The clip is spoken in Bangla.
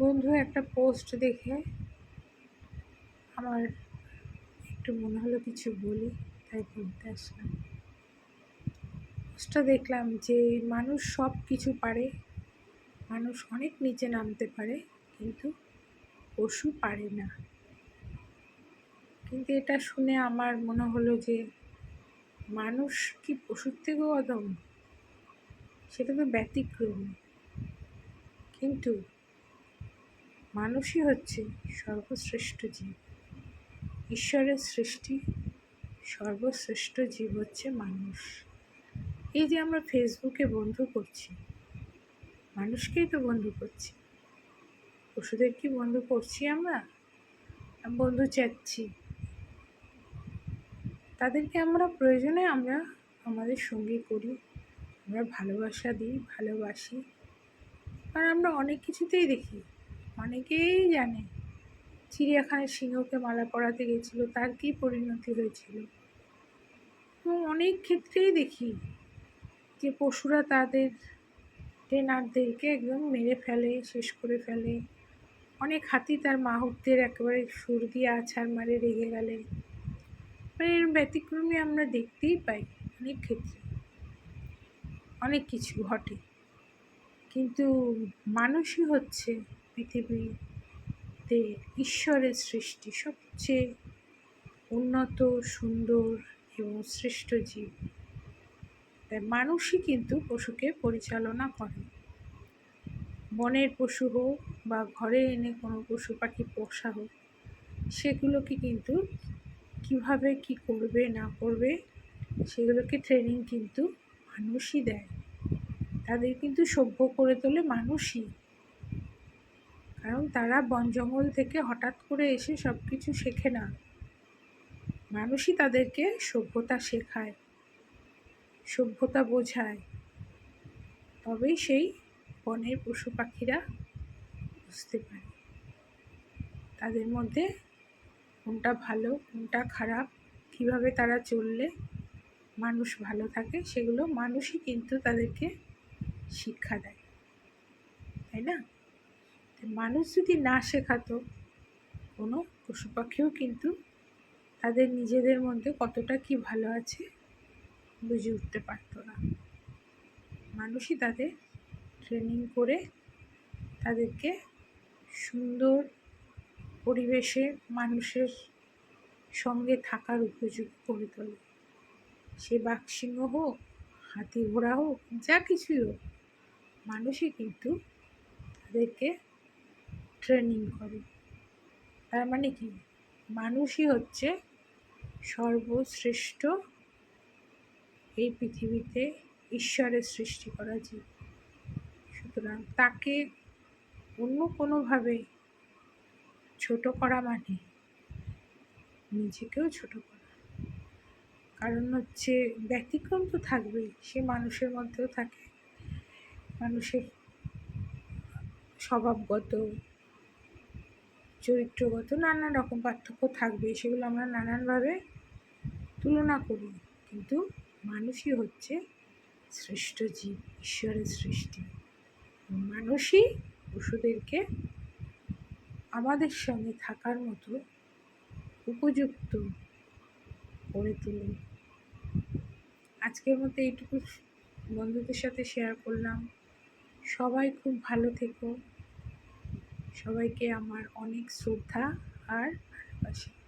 বন্ধু, একটা পোস্ট দেখে। আমার একটু মনে হলো কিছু বলি, তাই বলতে আসলাম। পোস্টটা দেখলাম যে, মানুষ সব কিছু পারে, মানুষ অনেক নিচে নামতে পারে, কিন্তু পশু পারে না। কিন্তু এটা শুনে আমার মনে হলো যে, মানুষ কি পশুর থেকেও অদম সেটা তো ব্যতিক্রম। কিন্তু মানুষই হচ্ছে সর্বশ্রেষ্ঠ জীব। ঈশ্বরের সৃষ্টি, সর্বশ্রেষ্ঠ জীব হচ্ছে মানুষ। এই যে আমরা ফেসবুকে বন্ধু করছি, মানুষকেই তো বন্ধু করছি। পশুদের কি বন্ধু করছি আমরা? বন্ধু চাচ্ছি। তাদেরকে আমরা প্রয়োজনে আমরা আমাদের সঙ্গে করি, আমরা ভালোবাসা দিই, ভালোবাসি। আর আমরা অনেক কিছুতেই দেখি। অনেকেই জানে, চিড়িয়াখানায় সিংহকে মালা পরাতে গেছিল, তার কী পরিণতি হয়েছিল? এবং অনেক ক্ষেত্রেই দেখি যে পশুরা তাদের ট্রেনারদেরকে একদম মেরে ফেলে, শেষ করে ফেলে। অনেক হাতি তার মাহুতদের একেবারে সুর দিয়ে আছাড় মারে রেগে গেলে। মানে এর ব্যতিক্রমী আমরা দেখতেই পাই অনেক ক্ষেত্রে। অনেক কিছু ঘটে। কিন্তু মানুষই হচ্ছে পৃথিবীতে ঈশ্বরের সৃষ্টি, সবচেয়ে উন্নত, সুন্দর এবং শ্রেষ্ঠ জীব। মানুষই কিন্তু পশুকে পরিচালনা করে বনের পশু হোক বা ঘরে এনে কোনো পশু পাখি পোষা হোক, সেগুলোকে কিন্তু কীভাবে কি করবে, না করবে, সেগুলোকে ট্রেনিং কিন্তু মানুষই দেয়। তাদের কিন্তু সভ্য করে তোলে মানুষই। কারণ তারা বন জঙ্গল থেকে হঠাৎ করে এসে সব কিছু শেখে না। মানুষই তাদেরকে সভ্যতা শেখায়, সভ্যতা বোঝায়। তবেই সেই বনের পশু পাখিরা বুঝতে পারে। তাদের মধ্যে কোনটা ভালো, কোনটা খারাপ, কীভাবে তারা চললে মানুষ ভালো থাকে, সেগুলো মানুষই কিন্তু তাদেরকে শিক্ষা দেয়। তাই না? মানুষ যদি না শেখাতো, কোনো পশু পাখিও কিন্তু তাদের নিজেদের মধ্যে কতটা কি ভালো আছে বুঝে উঠতে পারতো না। মানুষই তাদের ট্রেনিং করে তাদেরকে সুন্দর পরিবেশে মানুষের সঙ্গে থাকার উপযোগী করে তোলে। সে বাঘসিংহ হোক, হাতি ঘোড়া হোক, যা কিছুই হোক, মানুষই কিন্তু তাদেরকে ট্রেনিং করে। তার মানে কি? মানুষই হচ্ছে সর্বশ্রেষ্ঠ এই পৃথিবীতে ঈশ্বরের সৃষ্টি করা জীব। সুতরাং তাকে অন্য কোনোভাবে ছোট করা মানে নিজেকেও ছোট করা। কারণ হচ্ছে ব্যতিক্রম তো থাকবেই, সে মানুষের মধ্যেও থাকে। মানুষের স্বভাবগত চরিত্রগত নানান রকম পার্থক্য থাকবে, সেগুলো আমরা নানানভাবে তুলনা করি। কিন্তু মানুষই হচ্ছে শ্রেষ্ঠ জীব, ঈশ্বরের সৃষ্টি। মানুষই পশুদেরকে আমাদের সঙ্গে থাকার মতো উপযুক্ত করে তোলে। আজকের মতো এইটুকু। বন্ধুদের সাথে শেয়ার করলাম। সবাই খুব ভালো থেকো। সবাইকে আমার অনেক শ্রদ্ধা আর ভালোবাসা।